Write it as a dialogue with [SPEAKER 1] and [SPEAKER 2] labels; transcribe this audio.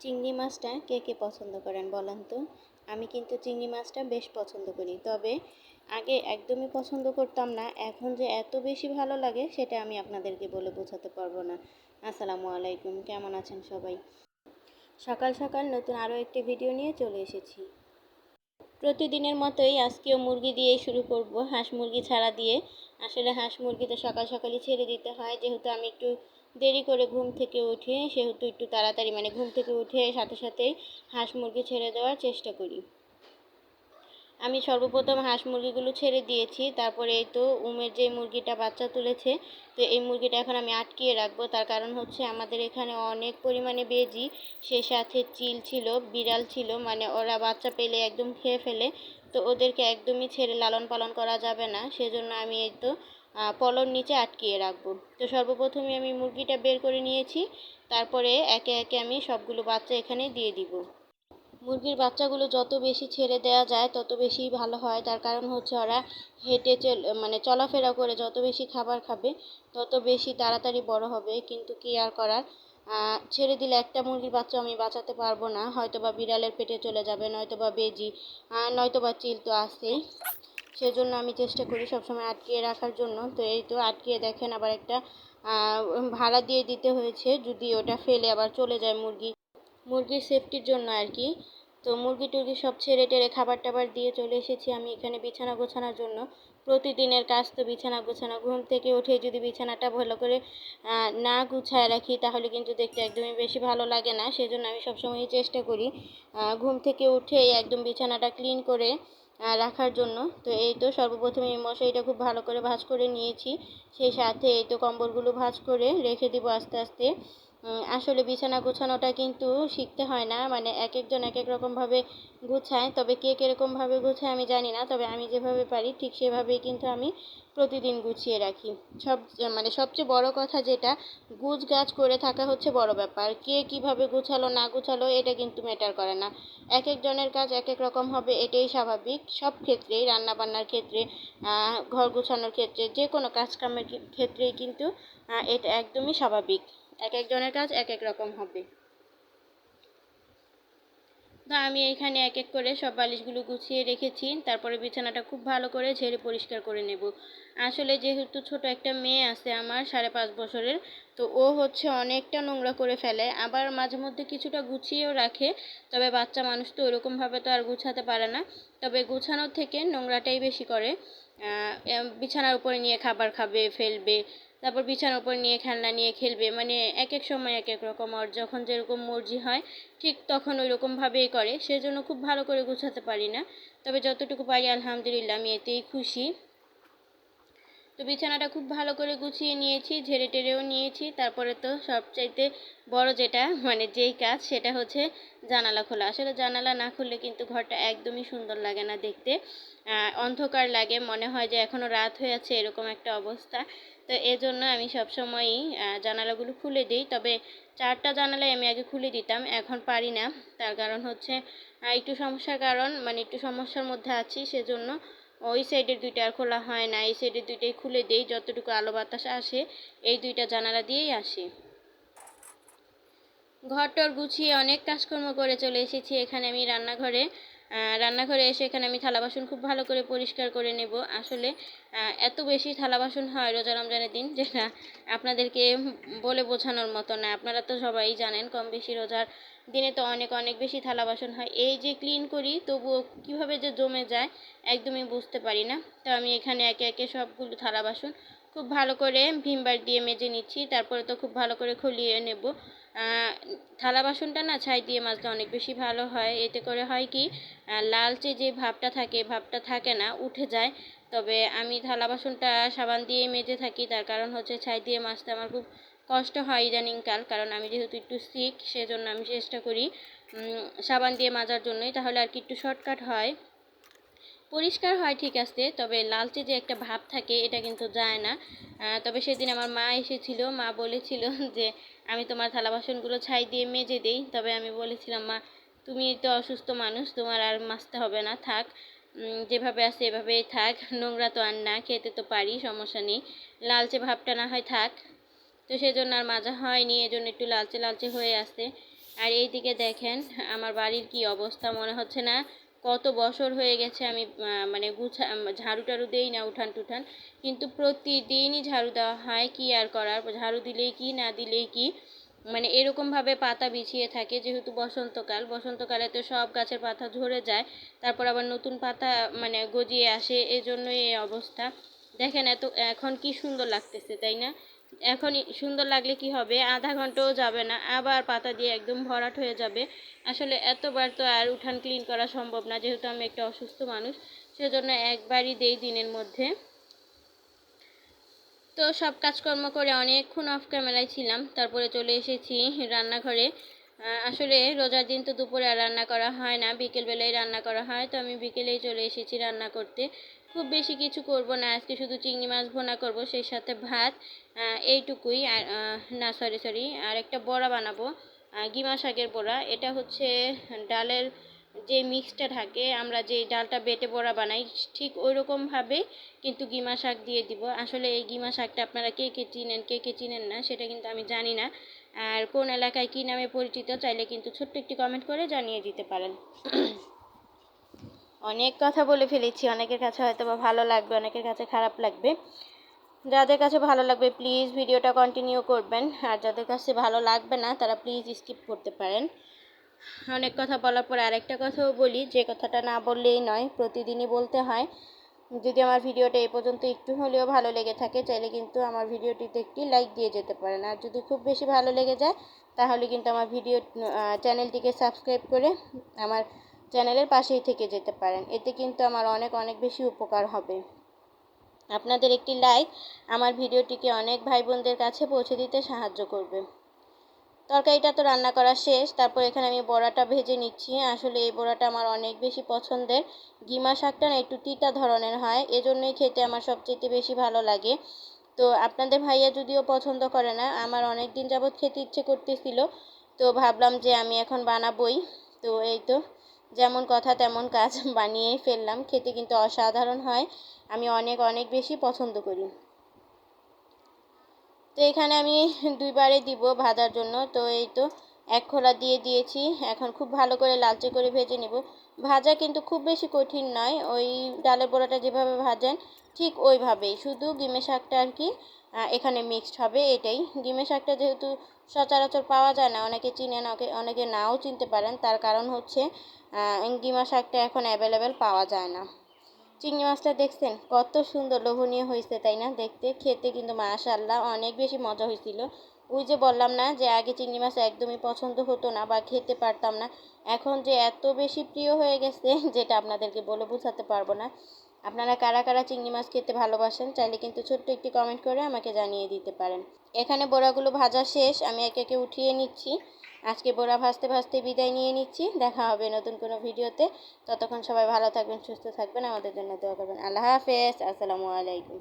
[SPEAKER 1] চিংড়ি মাছটা কে কে পছন্দ করেন বলেন তো? আমি কিন্তু চিংড়ি মাছটা বেশ পছন্দ করি। তবে আগে একদমই পছন্দ করতাম না, এখন যে এত বেশি ভালো লাগে সেটা আমি আপনাদেরকে বলে বোঝাতে পারব না। আসসালামু আলাইকুম, কেমন আছেন সবাই? সকাল সকাল নতুন আরও একটি ভিডিও নিয়ে চলে এসেছি। প্রতিদিনের মতোই আজকেও মুরগি দিয়েই শুরু করব। হাঁস মুরগি ছাড়া দিয়ে আসলে হাঁস মুরগি তো সকাল সকালই ছেড়ে দিতে হয়। যেহেতু আমি একটু দেরি করে ঘুম থেকে উঠে সেহেতু একটু তাড়াতাড়ি মানে ঘুম থেকে উঠে সাথে সাথেই হাঁস মুরগি ছেড়ে দেওয়ার চেষ্টা করি। আমি সর্বপ্রথম হাঁস মুরগিগুলো ছেড়ে দিয়েছি, তারপরে এই তো উমের যে মুরগিটা বাচ্চা তুলেছে, তো এই মুরগিটা এখন আমি আটকিয়ে রাখব। তার কারণ হচ্ছে আমাদের এখানে অনেক পরিমাণে বেজি, সে সাথে চিল ছিল, বিড়াল ছিল মানে ওরা বাচ্চা পেলে একদম খেয়ে ফেলে, তো ওদেরকে একদমই ছেড়ে লালন পালন করা যাবে না। সেজন্য আমি এই তো পলর নিচে আটকিয়ে রাখব। তো সর্বপ্রথমে আমি মুরগিটা বের করে নিয়েছি। তারপরে একে একে আমি সবগুলো বাচ্চা এখানে দিয়ে দিব। মুরগির বাচ্চাগুলো যত বেশি ছেড়ে দেওয়া যায়, তত বেশি ভালো হয়। তার কারণ হচ্ছে ওরা হেঁটে মানে চলাফেরা করে যত বেশি খাবার খাবে, তত বেশি তাড়াতাড়ি বড় হবে। কিন্তু কি আর করার? ছেড়ে দিলে একটা মুরগির বাচ্চা আমি বাঁচাতে পারব না। হয়তো বা বিড়ালের পেটে চলে যাবে নয়তো বা বেজি নয়তো বা চিল তো আসেই সেজন্য আমি চেষ্টা করি সবসময় আটকিয়ে রাখার জন্য। তো এই তো আটকিয়ে দেখেন আবার একটা ভাড়া দিয়ে দিতে হয়েছে। যদি ওটা ফেলে আবার চলে যায় মুরগি, মুরগির সেফটির জন্য আর কি। তো মুরগি টুরগি সব ছেড়ে টেড়ে খাবার টাবার দিয়ে চলে এসেছি আমি এখানে বিছানা গোছানোর জন্য। প্রতিদিনের কাজ তো বিছানা গোছানো। ঘুম থেকে উঠে যদি বিছানাটা ভালো করে না গুছায় রাখি, তাহলে কিন্তু দেখতে একদমই বেশি ভালো লাগে না। সেজন্য আমি সবসময়ই চেষ্টা করি ঘুম থেকে উঠে একদম বিছানাটা ক্লিন করে রাখার জন্য। তো এই তো সর্বপ্রথমে এই মশাইটা খুব ভালো করে ভাঁজ করে নিয়েছি। সেই সাথে এই তো কম্বলগুলো ভাঁজ করে রেখে দিব আস্তে আস্তে। আসলে বিছানা গোছানোটা কিন্তু শিখতে হয় না। মানে এক একজন এক এক রকমভাবে গুছায়। তবে কে কীরকমভাবে গুছায় আমি জানি না। তবে আমি যেভাবে পারি ঠিক সেভাবেই কিন্তু আমি প্রতিদিন গুছিয়ে রাখি। সব মানে সবচেয়ে বড় কথা যেটা গুছ গাছ করে থাকা হচ্ছে বড় ব্যাপার। কে কীভাবে গুছালো, না গুছালো, এটা কিন্তু ম্যাটার করে না। এক একজনের কাজ এক এক রকম হবে, এটাই স্বাভাবিক। সব ক্ষেত্রেই, রান্নাবান্নার ক্ষেত্রে ঘর গুছানোর ক্ষেত্রে, যে কোনো কাজ কামের ক্ষেত্রেই কিন্তু এটা একদমই স্বাভাবিক। এক একজনের কাজ এক এক রকম হবে। তো আমি এখানে এক এক করে সব বালিশগুলো গুছিয়ে রেখেছি। তারপরে বিছানাটা খুব ভালো করে ঝেড়ে পরিষ্কার করে নেব। আসলে যেহেতু ছোট একটা মেয়ে আছে আমার, সাড়ে পাঁচ বছরের, তো ও হচ্ছে অনেকটা নোংরা করে ফেলে। আবার মাঝে মধ্যে কিছুটা গুছিয়েও রাখে, তবে বাচ্চা মানুষ তো ওরকমভাবে তো আর গুছাতে পারে না। তবে গুছানোর থেকে নোংরাটাই বেশি করে। বিছানার উপরে নিয়ে খাবার খাবে, ফেলবে তারপর বিছানার উপর নিয়ে, খেলনা নিয়ে খেলবে। মানে এক এক সময় এক এক রকম আর যখন যেরকম মর্জি হয়, ঠিক তখন ওই রকমভাবেই করে। সেজন্য খুব ভালো করে গুছাতে পারি না। তবে যতটুকু পারি, আলহামদুলিল্লাহ, আমি এতেই খুশি। তো বিছানাটা খুব ভালো করে গুছিয়ে নিয়েছি, ঝেড়ে টেরেও নিয়েছি। তারপরে তো সবচাইতে বড় যেটা মানে যেই কাজ, সেটা হচ্ছে জানালা খোলা। আসলে জানালা না খুললে কিন্তু ঘরটা একদমই সুন্দর লাগে না দেখতে। অন্ধকার লাগে, মনে হয় যে এখনও রাত হয়ে আছে, এরকম একটা অবস্থা। তো এজন্য আমি সবসময়ই জানালাগুলো খুলে দিই। তবে চারটা জানালাই আমি আগে খুলে দিতাম, এখন পারি না। তার কারণ হচ্ছে একটু সমস্যার কারণ মানে একটু সমস্যার মধ্যে আছি, সেজন্য ওই সাইডের দুইটা আর খোলা হয় না, এই সাইডের দুইটাই খুলে দেই, যতটুকু আলো বাতাস আসে, এই দুইটা জানালা দিয়েই আসে। ঘর টর গুছিয়ে অনেক কাজকর্ম করে চলে এসেছি এখানে আমি রান্নাঘরে। রান্নাঘরে এসে এখানে আমি থালা বাসন খুব ভালো করে পরিষ্কার করে নেব। আসলে এত বেশি থালা বাসন হয় রোজা রমজানের দিন যেটা আপনাদেরকে বলে বোঝানোর মতো না। আপনারা তো সবাই জানেন, কম বেশি রোজার দিনে তো অনেক অনেক বেশি থালা বাসন হয়। এই যে ক্লিন করি, তবুও কীভাবে যে জমে যায়, একদমই বুঝতে পারি না। তো আমি এখানে একে একে সবগুলো থালা বাসন খুব ভালো করে ভিমবার দিয়ে মেজে নিচ্ছি, তারপরে তো খুব ভালো করে খুলিয়ে নেব। থালা বাসনটা না ছাই দিয়ে মাজলে অনেক বেশি ভালো হয়। এতে করে হয় কি লালচে যে ভাবটা থাকে ভাবটা থাকে না, উঠে যায়। তবে আমি থালা বাসনটা সাবান দিয়ে মেজে থাকি, তার কারণ হচ্ছে ছাই দিয়ে মাজতে আমার খুব কষ্ট হয় ইদানিংকাল। কারণ আমি যেহেতু একটু সিক সেজন্য আমি চেষ্টা করি সাবান দিয়ে মাজার জন্যই। তাহলে আর কি একটু শর্টকাট হয়। পরিষ্কার হয় ঠিক আছে, তবে লালচে যে একটা ভাব থাকে এটা কিন্তু যায় না। তবে সেদিন আমার মা এসেছিল, মা বলেছিল যে আমি তোমার থালা বাসনগুলো ছাই দিয়ে মেজে দিই, তবে আমি বলেছিলাম, মা, তুমি তো অসুস্থ মানুষ, তোমার আর মাজতে হবে না, থাক। যেভাবে আছে এভাবেই থাক, নোংরা তো আর না, খেতে তো পারি, সমস্যা নেই। লালচে ভাবটা না হয় থাক। তো সেজন্য আর মাজা হয়নি, এজন্য একটু লালচে লালচে হয়ে আসছে আর এইদিকে দেখেন, আমার বাড়ির কি অবস্থা মনে হচ্ছে না। কত বছর হয়ে গেছে আমি মানে গুছা ঝাড়ু টাড়ু দেই না উঠান টুঠান, কিন্তু প্রতিদিনই ঝাড়ু দেওয়া হয় কি আর করার? ঝাড়ু দিলেই কি, না দিলেই কি? মানে এরকমভাবে পাতা বিছিয়ে থাকে, যেহেতু বসন্তকাল, বসন্তকালে তো সব গাছের পাতা ঝরে যায়, তারপর আবার নতুন পাতা মানে গজিয়ে আসে, এজন্যই এই অবস্থা। দেখেন এত, এখন কি সুন্দর লাগতেছে, তাই না? এখন সুন্দর লাগলে কি হবে? আধা ঘন্টাও যাবে না, আবার পাতা দিয়ে একদম ভরাট হয়ে যাবে। আসলে এতবার তো আর উঠান ক্লিন করা সম্ভব না, যেহেতু আমি একটা অসুস্থ মানুষ, সেজন্য একবারই দেই দিনের মধ্যে। তো সব কাজকর্ম করে অনেকক্ষণ অফ ক্যামেরায় ছিলাম, তারপরে চলে এসেছি রান্নাঘরে। আসলে রোজার দিন তো দুপুরে আর রান্না করা হয় না বিকেলবেলায় রান্না করা হয়, তো আমি বিকেলেই চলে এসেছি রান্না করতে। খুব বেশি কিছু করব না, আজকে শুধু চিংড়ি মাছ ভোনা করব, সেই সাথে ভাত এইটুকুই। না সরি সরি আর একটা বড়া বানাবো। গিমা শাকের বড়া। এটা হচ্ছে ডালের যে মিক্সটা থাকে, আমরা যে ডালটা বেটে বড়া বানাই, ঠিক ওই রকমভাবে কিন্তু গিমা শাক দিয়ে দিব। আসলে এই গিমা শাকটা আপনারা কে কে চিনেন, কে কে চিনেন না, সেটা কিন্তু আমি জানি না। আর কোন এলাকায় কী নামে পরিচিত, চাইলে কিন্তু ছোট্ট একটি কমেন্ট করে জানিয়ে দিতে পারেন। অনেক কথা বলে ফেলেছি। অনেকের কাছে হয়তো বা ভালো লাগবে, অনেকের কাছে খারাপ লাগবে। যাদের কাছে ভালো লাগবে প্লিজ ভিডিওটা কন্টিনিউ করবেন। আর যাদের কাছে ভালো লাগবে না, তারা প্লিজ স্কিপ করতে পারেন। অনেক কথা বলার পর আরেকটা কথাও বলি, যে কথাটা না বললেই নয়, প্রতিদিনই বলতে হয়। যদি আমার ভিডিওটা এই পর্যন্ত একটু হলেও ভালো লেগে থাকে, চাইলে কিন্তু আমার ভিডিওটিতে একটি লাইক দিয়ে যেতে পারেন। আর যদি খুব বেশি ভালো লেগে যায়, তাহলে কিন্তু আমার ভিডিও চ্যানেলটিকে সাবস্ক্রাইব করে আমার চ্যানেলের পাশেই থেকে যেতে পারেন। এতে কিন্তু আমার অনেক অনেক বেশি উপকার হবে। আপনাদের একটি লাইক আমার ভিডিওটিকে অনেক ভাই বোনদের কাছে পৌঁছে দিতে সাহায্য করবে। তরকারিটা তো রান্না করা শেষ, তারপর এখানে আমি বড়াটা ভেজে নিচ্ছি। আসলে এই বড়াটা আমার অনেক বেশি পছন্দের। গিমা শাকটা না একটু তিতা ধরনের হয়, এজন্যই খেতে আমার সবচেয়ে বেশি ভালো লাগে। তো আপনাদের ভাইয়া যদিও পছন্দ করে না, আমার অনেক দিন যাবৎ খেতে ইচ্ছে করতেছিল, তো ভাবলাম যে আমি এখন বানাবই। তো এই তো। যেমন কথা তেমন কাজ বানিয়েই ফেললাম। খেতে কিন্তু অসাধারণ হয়। আমি অনেক অনেক বেশি পছন্দ করি। তো এখানে আমি দুইবারে দিব ভাজার জন্য। তো এই তো এক খোলা দিয়ে দিয়েছি। এখন খুব ভালো করে লালচে করে ভেজে নেব। ভাজা কিন্তু খুব বেশি কঠিন নয়, ওই ডালের বড়াটা যেভাবে ভাজেন ঠিক ওইভাবেই। শুধু গিমে শাকটা আর কি এখানে মিক্সড হবে এটাই। গিমে শাকটা যেহেতু সচরাচর পাওয়া যায় না, অনেকে চিনেন অনেকে অনেকে নাও চিনতে পারেন, তার কারণ হচ্ছে গিমা শাকটা এখন অ্যাভেলেবেল পাওয়া যায় না। চিংড়ি মাছটা দেখছেন, কত সুন্দর লোভনীয় হয়েছে, তাই না? দেখতে, খেতে কিন্তু মাশাআল্লাহ, অনেক বেশি মজা হয়েছিল। ওই যে বললাম না যে আগে চিংড়ি মাছ একদমই পছন্দ হতো না বা খেতে পারতাম না, এখন যে এত বেশি প্রিয় হয়ে গেছে যেটা আপনাদেরকে বলে বোঝাতে পারব না। আপনারা কারা কারা চিংড়ি মাছ খেতে ভালোবাসেন চাইলে কিন্তু ছোট্ট একটি কমেন্ট করে আমাকে জানিয়ে দিতে পারেন। এখানে বড়াগুলো ভাজা শেষ, আমি একে একে উঠিয়ে নিচ্ছি। আজকে বোড়া ভাজতে ভাজতে বিদায় নিয়ে নিচ্ছি। দেখা হবে নতুন কোনো ভিডিওতে। ততক্ষণ সবাই ভালো থাকবেন, সুস্থ থাকবেন। আমাদের জন্য দোয়া করবেন। আল্লাহ হাফেজ। আসসালামু আলাইকুম।